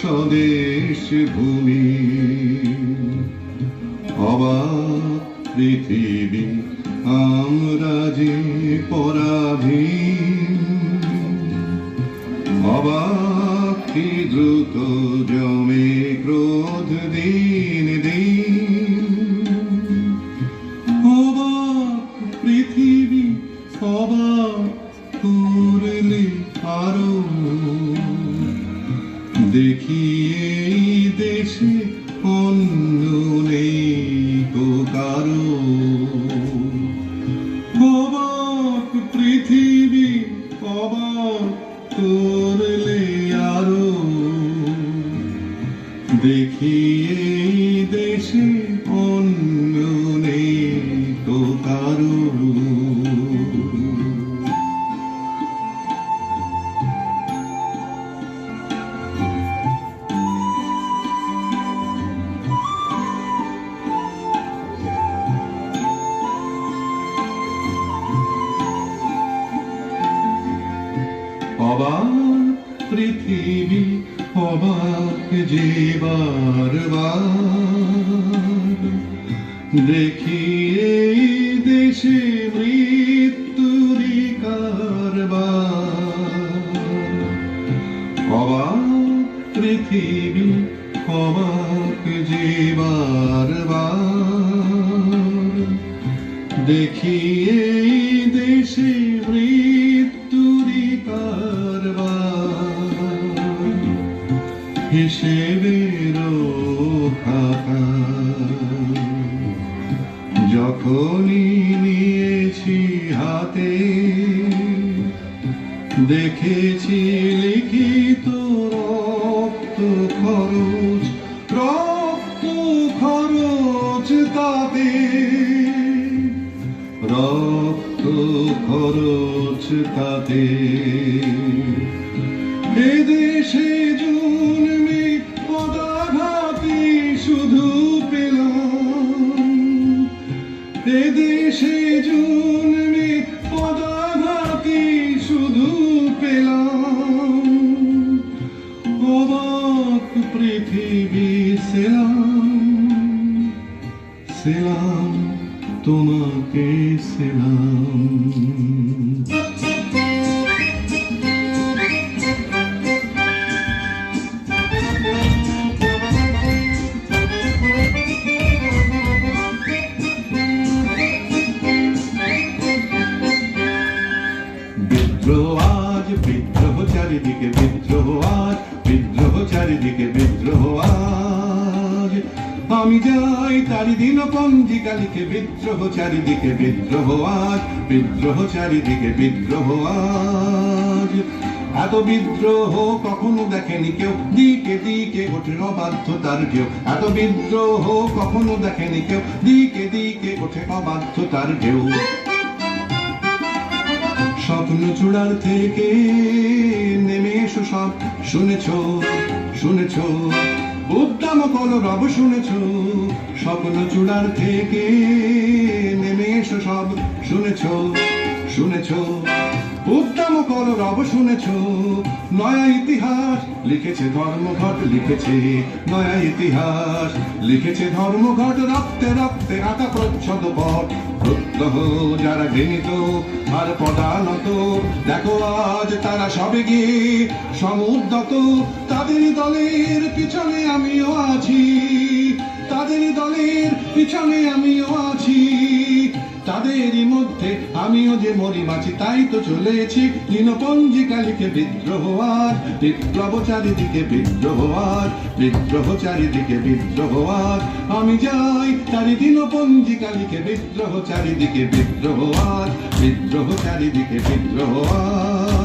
স্বদেশ ভূমি। অবাক পৃথিবী আমরা যে পরাধীন অবাক দ্রুত জমে ক্রোধ দিন দেখি এই দেশে অন্য নেই তো কারও। অবাক পৃথিবী অবাক করলে আরও। দেখি এই দেশে অন্য নেই তো কারও। অবাক পৃথিবী অবাক দেখি এই দেশে মৃত্যুরি অবাক পৃথিবী অবাক যে দেখি এই দেশে মৃত্যুরি যখনই নিয়েছি হাতে। দেখেছি লিখিত রক্ত খরচ রক্ত খরচ তাতে। রক্ত খরচ তাতে। এদেশে জন্মে তোমাকে সেলাম বিদ্রোহ আজ বিদ্রোহ চারিদিকে বিদ্রোহ আজ বিদ্রোহ চারিদিকে বিদ্রোহ আজ। আমি যাই তারি দিন পঞ্জিকা লিখে বিদ্রোহ, চারিদিকে বিদ্রোহ আজ, বিদ্রোহ, চারিদিকে বিদ্রোহ আজ। এত বিদ্রোহ কখনো দেখেনি কেউ, দিকে দিকে ওঠে অবাধ্যতার কেউ এত বিদ্রোহ কখনো দেখেনি কেউ, দিকে দিকে ওঠে অবাধ্যতার কেউ স্বপ্ন চূড়ার থেকে নেমে এসো সব, শুনেছ শুনেছ। উদ্দাম কল রব শুনেছ স্বপ্ন চূড়ার থেকে নেমে এসো সব শুনেছ শুনেছ। কল শুনেছ? নয়া ইতিহাস লিখেছে ধর্মঘট, লিখেছে নয়া ইতিহাস। লিখেছে ধর্মঘট, রক্তে রক্তে আঁকা প্রচ্ছদ পট প্রত্যহ যারা ঘৃণিত, আর পদানত। দেখো আজ তারা সবে গিয়ে সমুদ্রত। তাদের দলের পিছনে আমিও আছি। তাদের দলের পিছনে আমিও আছি। তাদেরই মধ্যে আমিও যে মরি বাঁচি তাই তো চলেছি। দিনপঞ্জিকা লিখে বিদ্রোহ আর, বিপ্লব চারিদিকে বিদ্রোহ আর, বিদ্রোহ চারিদিকে বিদ্রোহ আর। আমি যাই তারি দিনপঞ্জিকা লিখে বিদ্রোহ চারিদিকে বিদ্রোহ আর, বিদ্রোহ চারিদিকে বিদ্রোহ আর।